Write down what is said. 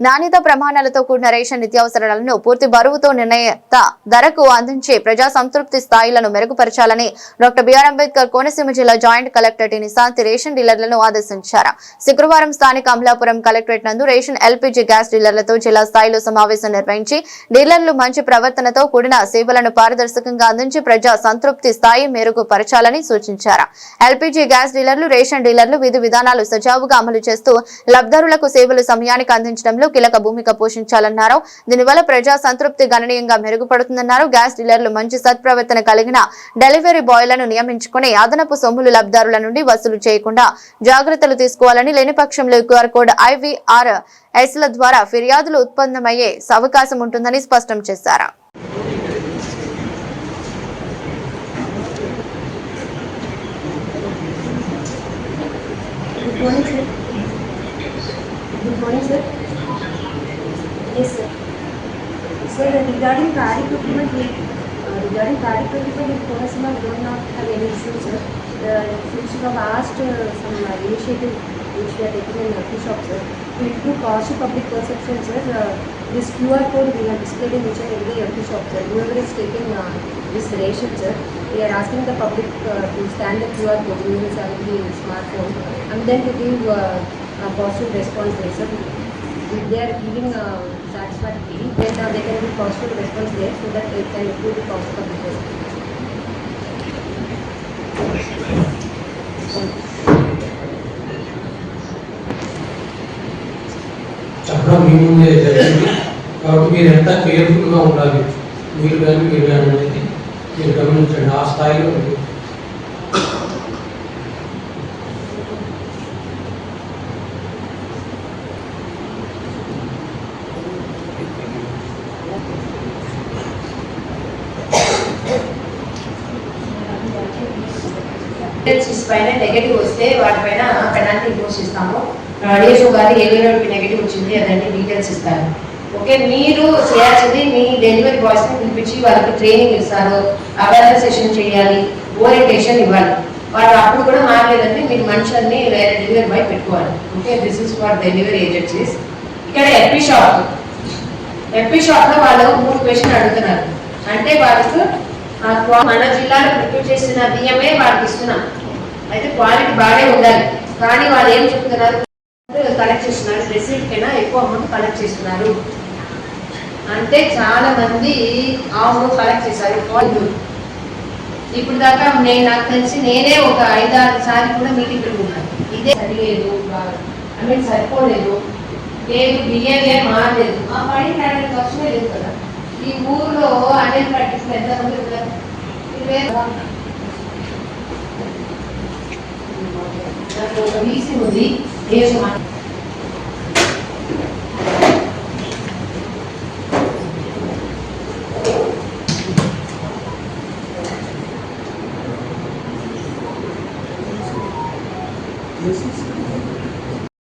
నాణ్యత ప్రమాణాలతో కూడిన రేషన్ నిత్యావసరాలను పూర్తి బరువుతో నిర్ణయత ధరకు అందించే ప్రజా సంతృప్తి స్థాయిలను మెరుగుపరచాలని డాక్టర్ బిఆర్ అంబేద్కర్ కోనసీమ జిల్లా joint collector T Nishanthi ration డీలర్లను ఆదేశించారు. శుక్రవారం స్థానిక అమలాపురం కలెక్టరేట్ నందు రేషన్ ఎల్పీజీ గ్యాస్ డీలర్లతో జిల్లా స్థాయిలో సమావేశం నిర్వహించి డీలర్లు మంచి ప్రవర్తనతో కూడిన సేవలను పారదర్శకంగా అందించి ప్రజా సంతృప్తి స్థాయి మెరుగుపరచాలని సూచించారు. ఎల్పీజీ గ్యాస్ డీలర్లు రేషన్ డీలర్లు విధి విధానాలు సజావుగా అమలు చేస్తూ లబ్ధారులకు సేవలు సమయానికి అందించడంలో కీలక భూమిక పోషించాలన్నారు దీనివల్ల ప్రజా సంతృప్తి గణనీయంగా మెరుగుపడుతుందన్నారు గ్యాస్ డీలర్లు మంచి సత్ప్రవర్తన కలిగిన డెలివరీ బాయ్లను నియమించుకుని అదనపు సొమ్ములు లబ్దారుల నుండి వసూలు చేయకుండా జాగ్రత్తలు తీసుకోవాలని లేని పక్షంలో క్యూఆర్ కోడ్ ఐవీఆర్ ఎస్ల ద్వారా ఫిర్యాదులు ఉత్పన్నమయ్యే అవకాశం ఉంటుందని స్పష్టం చేశారు Good morning, sir. Good morning, sir. Yes, sir. Sir, regarding paddy procurement, we, uh, regarding in Kolasima, we do not have any issue, sir. Uh, Since you have asked uh, some uh, initiative which we are taking in Lucky Shop, sir, to improve cost to public perception, sir, uh, this QR code we have displayed in each and every Lucky Shop, sir. Whoever is taking uh, this ration, sir, we are asking the public uh, to scan the QR code using the smartphone and then to give uh, a positive response sir. They are giving uh, satisfactory, then uh, they can give positive response there so that it can improve the cost of the person. చెప్పడం మీ ముందే జరిగింది కాబట్టి మీరు ఎంత కేర్ఫుల్గా ఉండాలి మీరు కానీ మీరు కానీ అనేది మీరు గమనించండి ఆ స్థాయిలో మీరు పైన నెగిటివ్ వస్తే వాటిపైన పెనాల్టీ ఇంపోజ్ చేస్తాము. డిఎస్ఓ గారు ఏ నెగిటివ్ వచ్చింది అదండి డీటెయిల్స్ ఇస్తారు. ఓకే మీరు చేయాల్సింది మీ డెలివరీ బాయ్స్ని పిలిపించి వాళ్ళకి ట్రైనింగ్ ఇస్తారు అవేర్నెస్ సెషన్ చేయాలి ఓరియంటేషన్ ఇవ్వాలి. వాళ్ళు అప్పుడు కూడా మారలేదంటే మీరు మనుషుల్ని వేరే డెలివరీ బాయ్ పెట్టుకోవాలి. Okay this is for delivery agencies ఇక్కడ ఎప్పి షాప్ ఎప్పి షాప్లో వాళ్ళు మూడు క్వశ్చన్ అడుగుతున్నారు. అంటే వాళ్ళకు మన జిల్లాలో ప్రిపేర్ చేసిన బియ్యమే వాళ్ళకి ఇస్తున్నాం. అయితే క్వాలిటీ బాగానే ఉండాలి. కానీ వాళ్ళు ఏం చెప్తున్నారు? కలెక్ట్ చేస్తున్నారు. రెసిప్ట్ కైనా ఎక్కువ అమౌంట్ కలెక్ట్ చేస్తున్నారు. అంటే చాలా మంది ఆవును కలెక్ట్ చేశారు. వాళ్ళు. ఇప్పుడు దాకా నేను నాకు తెలిసి నేనే ఒక ఐదారు సార్లు కూడా మీటింగ్ పెట్టుకున్నాను. ఇదే సరిలేదు. ఐ మీన్ సరిపోలేదు. లేదు బిహేవియర్ మారలేదు. ఆ పని నడవడం కష్టమే లేదు కదా. ఈ ఊర్లో అనిల్ ప్రాక్టీస్ పెద్ద ఉన్నారు ఉంది. This is